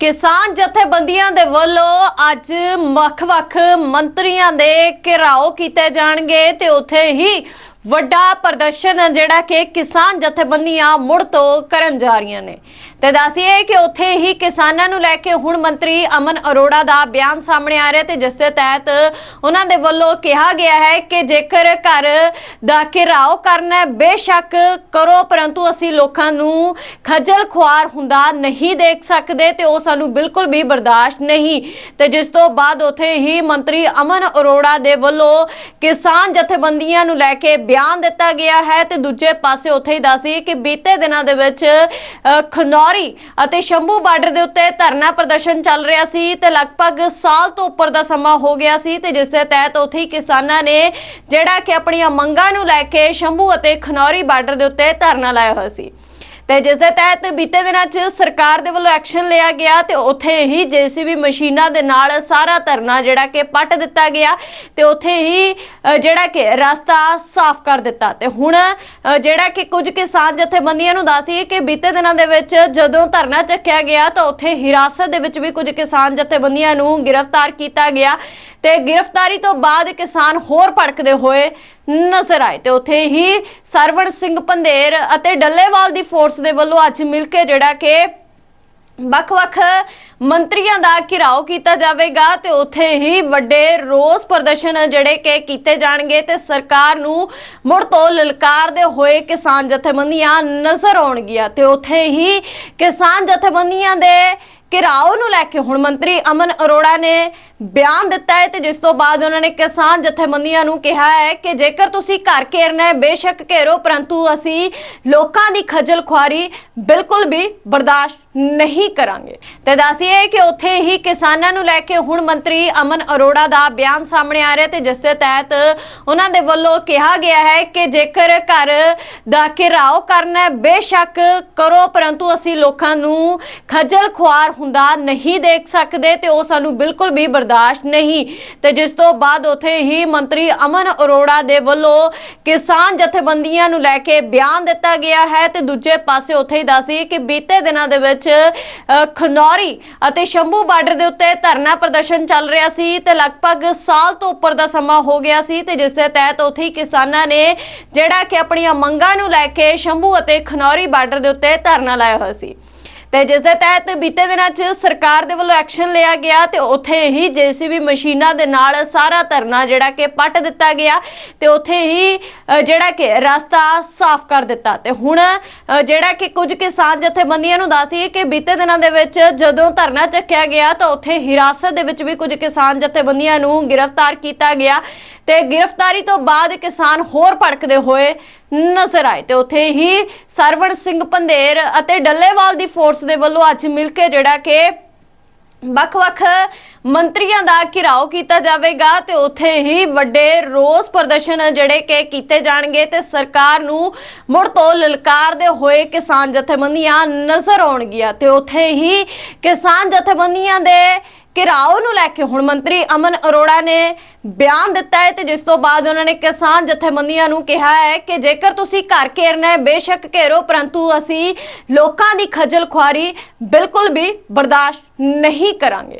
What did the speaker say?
ਕਿਸਾਨ ਜਥੇਬੰਦੀਆਂ ਦੇ ਵੱਲੋਂ ਅੱਜ ਵੱਖ-ਵੱਖ ਮੰਤਰੀਆਂ ਦੇ ਘਿਰਾਓ ਕੀਤੇ ਜਾਣਗੇ ਤੇ ਉੱਥੇ ਹੀ ਵੱਡਾ ਪ੍ਰਦਰਸ਼ਨ ਜਿਹੜਾ ਕਿ ਕਿਸਾਨ ਜਥੇਬੰਦੀਆਂ ਮੁੜ ਤੋਂ ਕਰਨ ਜਾ ਰਹੀਆਂ ਨੇ। ਤੇ ਦੱਸੀਏ ਕਿ ਉੱਥੇ ਹੀ ਕਿਸਾਨਾਂ ਨੂੰ ਲੈ ਕੇ ਹੁਣ ਮੰਤਰੀ ਅਮਨ ਅਰੋੜਾ ਦਾ ਬਿਆਨ ਸਾਹਮਣੇ ਆ ਰਿਹਾ ਤੇ ਜਿਸ ਦੇ ਤਹਿਤ ਉਹਨਾਂ ਦੇ ਵੱਲੋਂ ਕਿਹਾ ਗਿਆ ਹੈ ਕਿ ਜੇਕਰ ਘਰ ਦਾ ਘਿਰਾਓ ਕਰਨਾ ਬੇਸ਼ੱਕ ਕਰੋ, ਪਰੰਤੂ ਅਸੀਂ ਲੋਕਾਂ ਨੂੰ ਖੱਜਲ ਖੁਆਰ ਹੁੰਦਾ ਨਹੀਂ ਦੇਖ ਸਕਦੇ ਤੇ ਉਹ ਸਾਨੂੰ ਬਿਲਕੁਲ ਵੀ ਬਰਦਾਸ਼ਤ ਨਹੀਂ। ਤੇ ਜਿਸ ਤੋਂ ਬਾਅਦ ਉੱਥੇ ਹੀ ਮੰਤਰੀ ਅਮਨ ਅਰੋੜਾ ਦੇ ਵੱਲੋਂ ਕਿਸਾਨ ਜਥੇਬੰਦੀਆਂ ਨੂੰ ਲੈ ਕੇ ਬਿਆਨ ਦਿੱਤਾ ਗਿਆ ਹੈ ਤੇ ਦੂਜੇ ਪਾਸੇ ਉਥੇ ਹੀ ਦੱਸੀ ਕਿ ਬੀਤੇ ਦਿਨਾਂ ਦੇ ਵਿੱਚ ਖਨੌਰੀ ਅਤੇ ਸ਼ੰਭੂ ਬਾਰਡਰ ਦੇ ਉੱਤੇ ਧਰਨਾ ਪ੍ਰਦਰਸ਼ਨ ਚੱਲ ਰਿਹਾ ਸੀ ਤੇ ਲਗਭਗ ਸਾਲ ਤੋਂ ਉੱਪਰ ਦਾ ਸਮਾਂ ਹੋ ਗਿਆ ਸੀ ਤੇ ਜਿਸ ਦੇ ਤਹਿਤ ਉੱਥੇ ਹੀ ਕਿਸਾਨਾਂ ਨੇ ਜਿਹੜਾ ਕਿ ਆਪਣੀਆਂ ਮੰਗਾਂ ਨੂੰ ਲੈ ਕੇ ਸ਼ੰਭੂ ਅਤੇ ਖਨੌਰੀ ਬਾਰਡਰ ਦੇ ਉੱਤੇ ਧਰਨਾ ਲਾਇਆ ਹੋਇਆ ਸੀ। ਤੇ ਜਿਸ ਦੇ ਤਹਿਤ ਬੀਤੇ ਦਿਨਾਂ 'ਚ ਸਰਕਾਰ ਦੇ ਵੱਲੋਂ ਐਕਸ਼ਨ ਲਿਆ ਗਿਆ ਤੇ ਉੱਥੇ ਹੀ ਜੀਸੀਬੀ ਮਸ਼ੀਨਾਂ ਦੇ ਨਾਲ ਸਾਰਾ ਧਰਨਾ ਜਿਹੜਾ ਕਿ ਪੱਟ ਦਿੱਤਾ ਗਿਆ ਤੇ ਉੱਥੇ ਹੀ ਜਿਹੜਾ ਕਿ ਰਸਤਾ ਸਾਫ਼ ਕਰ ਦਿੱਤਾ। ਤੇ ਹੁਣ ਜਿਹੜਾ ਕਿ ਕੁਝ ਕਿਸਾਨ ਜਥੇਬੰਦੀਆਂ ਨੂੰ ਦੱਸਦੀ ਕਿ ਬੀਤੇ ਦਿਨਾਂ ਦੇ ਵਿੱਚ ਜਦੋਂ ਧਰਨਾ ਚੱਕਿਆ ਗਿਆ ਤਾਂ ਉੱਥੇ ਹਿਰਾਸਤ ਦੇ ਵਿੱਚ ਵੀ ਕੁਝ ਕਿਸਾਨ ਜਥੇਬੰਦੀਆਂ ਨੂੰ ਗ੍ਰਿਫਤਾਰ ਕੀਤਾ ਗਿਆ ਤੇ ਗ੍ਰਿਫਤਾਰੀ ਤੋਂ ਬਾਅਦ ਕਿਸਾਨ ਹੋਰ ਭੜਕਦੇ ਹੋਏ ਨਜ਼ਰ ਆਏ ਤੇ ਉੱਥੇ ਹੀ ਸਰਵਣ ਸਿੰਘ ਪੰਧੇਰ ਅਤੇ ਡੱਲੇਵਾਲ ਦੀ ਫੋਰਸ ਦੇ ਵੱਲੋਂ ਅੱਜ ਮਿਲ ਕੇ ਜਿਹੜਾ ਕਿ ਵੱਖ-ਵੱਖ ਮੰਤਰੀਆਂ ਦਾ ਘਿਰਾਓ ਕੀਤਾ ਜਾਵੇਗਾ ਤੇ ਉੱਥੇ ਹੀ ਵੱਡੇ ਰੋਸ ਪ੍ਰਦਰਸ਼ਨ ਜਿਹੜੇ ਕਿ ਕੀਤੇ ਜਾਣਗੇ ਤੇ ਸਰਕਾਰ ਨੂੰ ਮੁੜ ਤੋਂ ਲਲਕਾਰਦੇ ਹੋਏ ਕਿਸਾਨ ਜਥੇਬੰਦੀਆਂ ਨਜ਼ਰ ਆਉਣਗੀਆਂ ਤੇ ਉੱਥੇ ਹੀ ਕਿਸਾਨ ਜਥੇਬੰਦੀਆਂ ਦੇ ਘਿਰਾਓ ਨੂੰ ਲੈ ਕੇ ਹੁਣ ਮੰਤਰੀ ਅਮਨ ਅਰੋੜਾ ਨੇ ਬਿਆਨ ਦਿੱਤਾ ਹੈ ਤੇ ਜਿਸ ਤੋਂ ਬਾਅਦ ਉਹਨਾਂ ਨੇ ਕਿਸਾਨ ਜਥੇਬੰਦੀਆਂ ਨੂੰ ਕਿਹਾ ਹੈ ਕਿ ਜੇਕਰ ਤੁਸੀਂ ਘਰ ਘੇਰਨਾ ਹੈ, ਬੇਸ਼ੱਕ ਘੇਰੋ, ਪਰੰਤੂ ਅਸੀਂ ਲੋਕਾਂ ਦੀ ਖੱਜਲ ਖੁਆਰੀ ਬਿਲਕੁਲ ਵੀ ਬਰਦਾਸ਼ਤ ਨਹੀਂ ਕਰਾਂਗੇ। ਤੇ ਦੱਸੀਏ ਕਿ ਉੱਥੇ ਹੀ ਕਿਸਾਨਾਂ ਨੂੰ ਲੈ ਕੇ ਹੁਣ ਮੰਤਰੀ ਅਮਨ ਅਰੋੜਾ ਦਾ ਬਿਆਨ ਸਾਹਮਣੇ ਆ ਰਿਹਾ ਤੇ ਜਿਸ ਦੇ ਤਹਿਤ ਉਹਨਾਂ ਦੇ ਵੱਲੋਂ ਕਿਹਾ ਗਿਆ ਹੈ ਕਿ ਜੇਕਰ ਘਰ ਦਾ ਘਿਰਾਓ ਕਰਨਾ ਹੈ, ਬੇਸ਼ੱਕ ਕਰੋ, ਪਰੰਤੂ ਅਸੀਂ ਲੋਕਾਂ ਨੂੰ ਖੱਜਲ ਖੁਆਰ ਹੁੰਦਾ ਨਹੀਂ ਦੇਖ ਸਕਦੇ ਤੇ ਉਹ ਸਾਨੂੰ ਬਿਲਕੁਲ ਵੀ ਬਰਦਾਸ਼ਤ ਨਹੀਂ। ਤੇ ਜਿਸ ਤੋਂ ਬਾਅਦ ਉੱਥੇ ਹੀ ਮੰਤਰੀ ਅਮਨ ਅਰੋੜਾ ਦੇ ਵੱਲੋਂ ਕਿਸਾਨ ਜਥੇਬੰਦੀਆਂ ਨੂੰ ਲੈ ਕੇ ਬਿਆਨ ਦਿੱਤਾ ਗਿਆ ਹੈ ਤੇ ਦੂਜੇ ਪਾਸੇ ਉੱਥੇ ਹੀ ਦੱਸਦੀ ਕਿ ਬੀਤੇ ਦਿਨਾਂ ਦੇ ਵਿੱਚ ਅ, ਖਨੌਰੀ ਅਤੇ ਸ਼ੰਭੂ ਬਾਰਡਰ ਦੇ ਉੱਤੇ ਧਰਨਾ ਪ੍ਰਦਰਸ਼ਨ ਚੱਲ ਰਿਹਾ ਸੀ ਤੇ ਲਗਭਗ ਸਾਲ ਤੋਂ ਉੱਪਰ ਦਾ ਸਮਾਂ ਹੋ ਗਿਆ ਸੀ ਤੇ ਜਿਸ ਦੇ ਤਹਿਤ ਉੱਥੇ ਕਿਸਾਨਾਂ ਨੇ ਜਿਹੜਾ ਕਿ ਆਪਣੀਆਂ ਮੰਗਾਂ ਨੂੰ ਲੈ ਕੇ ਸ਼ੰਭੂ ਅਤੇ ਖਨੌਰੀ ਬਾਰਡਰ ਦੇ ਉੱਤੇ ਧਰਨਾ ਲਾਇਆ ਹੋਇਆ ਸੀ। ਤੇ ਜਿਸ ਦੇ ਤਹਿਤ ਬੀਤੇ ਦਿਨਾਂ 'ਚ ਸਰਕਾਰ ਦੇ ਵੱਲੋਂ ਐਕਸ਼ਨ ਲਿਆ ਗਿਆ ਤੇ ਉੱਥੇ ਹੀ ਜੀਸੀਬੀ ਮਸ਼ੀਨਾਂ ਦੇ ਨਾਲ ਸਾਰਾ ਧਰਨਾ ਜਿਹੜਾ ਕਿ ਪੱਟ ਦਿੱਤਾ ਗਿਆ ਤੇ ਉੱਥੇ ਹੀ ਜਿਹੜਾ ਕਿ ਰਸਤਾ ਸਾਫ਼ ਕਰ ਦਿੱਤਾ। ਤੇ ਹੁਣ ਜਿਹੜਾ ਕਿ ਕੁਝ ਕਿਸਾਨ ਜਥੇਬੰਦੀਆਂ ਨੂੰ ਦੱਸਦੀ ਕਿ ਬੀਤੇ ਦਿਨਾਂ ਦੇ ਵਿੱਚ ਜਦੋਂ ਧਰਨਾ ਚੱਕਿਆ ਗਿਆ ਤਾਂ ਉੱਥੇ ਹਿਰਾਸਤ ਦੇ ਵਿੱਚ ਵੀ ਕੁਝ ਕਿਸਾਨ ਜਥੇਬੰਦੀਆਂ ਨੂੰ ਗ੍ਰਿਫਤਾਰ ਕੀਤਾ ਗਿਆ ਤੇ ਗ੍ਰਿਫਤਾਰੀ ਤੋਂ ਬਾਅਦ ਕਿਸਾਨ ਹੋਰ ਭੜਕਦੇ ਹੋਏ ਨਜ਼ਰ ਆਏ ਤੇ ਉੱਥੇ ਹੀ ਸਰਵਣ ਸਿੰਘ ਪੰਧੇਰ ਅਤੇ ਡੱਲੇਵਾਲ ਦੀ ਫੋਰਸ ਦੇ ਵੱਲੋਂ ਅੱਜ ਮਿਲ ਕੇ ਜਿਹੜਾ ਕਿ ਵੱਖ-ਵੱਖ ਮੰਤਰੀਆਂ ਦਾ ਘਿਰਾਓ ਕੀਤਾ ਜਾਵੇਗਾ ਤੇ ਉੱਥੇ ਹੀ ਵੱਡੇ ਰੋਸ ਪ੍ਰਦਰਸ਼ਨ ਜਿਹੜੇ ਕਿ ਕੀਤੇ ਜਾਣਗੇ ਤੇ ਸਰਕਾਰ ਨੂੰ ਮੁੜ ਤੋਂ ਲਲਕਾਰਦੇ ਹੋਏ ਕਿਸਾਨ ਜਥੇਬੰਦੀਆਂ ਨਜ਼ਰ ਆਉਣਗੀਆਂ ਤੇ ਉੱਥੇ ਹੀ ਕਿਸਾਨ ਜਥੇਬੰਦੀਆਂ ਦੇ ਘਿਰਾਓ ਨੂੰ ਲੈ ਕੇ ਹੁਣ ਮੰਤਰੀ ਅਮਨ ਅਰੋੜਾ ਨੇ ਬਿਆਨ ਦਿੱਤਾ ਹੈ ਤੇ ਜਿਸ ਤੋਂ ਬਾਅਦ ਉਹਨਾਂ ਨੇ ਕਿਸਾਨ ਜਥੇਬੰਦੀਆਂ ਨੂੰ ਕਿਹਾ ਹੈ ਕਿ ਜੇਕਰ ਤੁਸੀਂ ਘਰ ਘੇਰਨਾ ਹੈ, ਬੇਸ਼ੱਕ ਘੇਰੋ, ਪਰੰਤੂ ਅਸੀਂ ਲੋਕਾਂ ਦੀ ਖੱਜਲ ਖੁਆਰੀ ਬਿਲਕੁਲ ਵੀ ਬਰਦਾਸ਼ਤ ਨਹੀਂ ਕਰਾਂਗੇ।